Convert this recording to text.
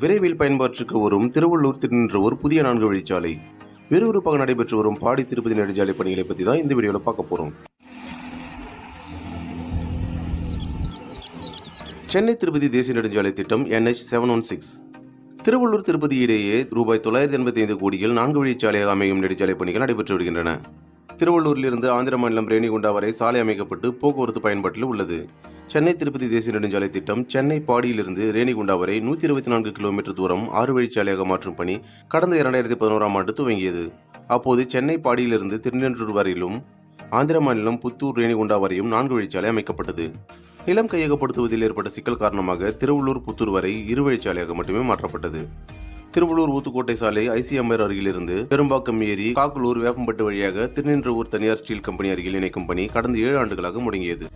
விரைவில் பயன்பாட்டிற்கு வரும் திருவள்ளூர் திருநின்றவூர் புதிய நான்கு வழிச்சாலை. விறுவிறுப்பாக நடைபெற்று வரும் பாடி திருப்பதி நெடுஞ்சாலை பணிகளை பற்றி தான் இந்த வீடியோவில் பார்க்க போகிறோம் சென்னை திருப்பதி தேசிய நெடுஞ்சாலை திட்டம் NH seven one six. Tiruvallur Tirupati இடையே ரூபாய் தொள்ளாயிரத்தி எண்பத்தி ஐந்து கோடியில் நான்கு வழிச்சாலையாக அமையும் நெடுஞ்சாலை பணிகள் நடைபெற்று வருகின்றன. திருவள்ளூரிலிருந்து ஆந்திர மாநிலம் ரேணிகுண்டா வரை சாலை அமைக்கப்பட்டு போக்குவரத்து பயன்பாட்டில் உள்ளது. சென்னை திருப்பதி தேசிய நெடுஞ்சாலை திட்டம் சென்னை பாடியிலிருந்து ரேணிகுண்டா வரை நூற்றி இருபத்தி நான்கு கிலோமீட்டர் தூரம் ஆறு வழிச்சாலையாக மாற்றும் பணி கடந்த இரண்டாயிரத்தி பதினோராம் ஆண்டு துவங்கியது. அப்போது சென்னை பாடியிலிருந்து திருநென்றூர் வரையிலும் ஆந்திர மாநிலம் புத்தூர் ரேணிகுண்டா வரையும் நான்கு வழிச்சாலை அமைக்கப்பட்டது. நிலம் கையகப்படுத்துவதில் ஏற்பட்ட சிக்கல் காரணமாக திருவள்ளூர் புத்தூர் வரை இரு வழிச்சாலையாக மட்டுமே மாற்றப்பட்டது. திருவள்ளூர் ஊத்துக்கோட்டை சாலை ஐசிஎம்ஆர் அருகிலிருந்து பெரும்பாக்கம் ஏரி காக்கலூர் வேப்பம்பட்டு வழியாக திருநின்றவூர் தனியார் ஸ்டீல் கம்பெனி அருகில் இணைக்கும் பணி கடந்த ஏழு ஆண்டுகளாக முடங்கியது.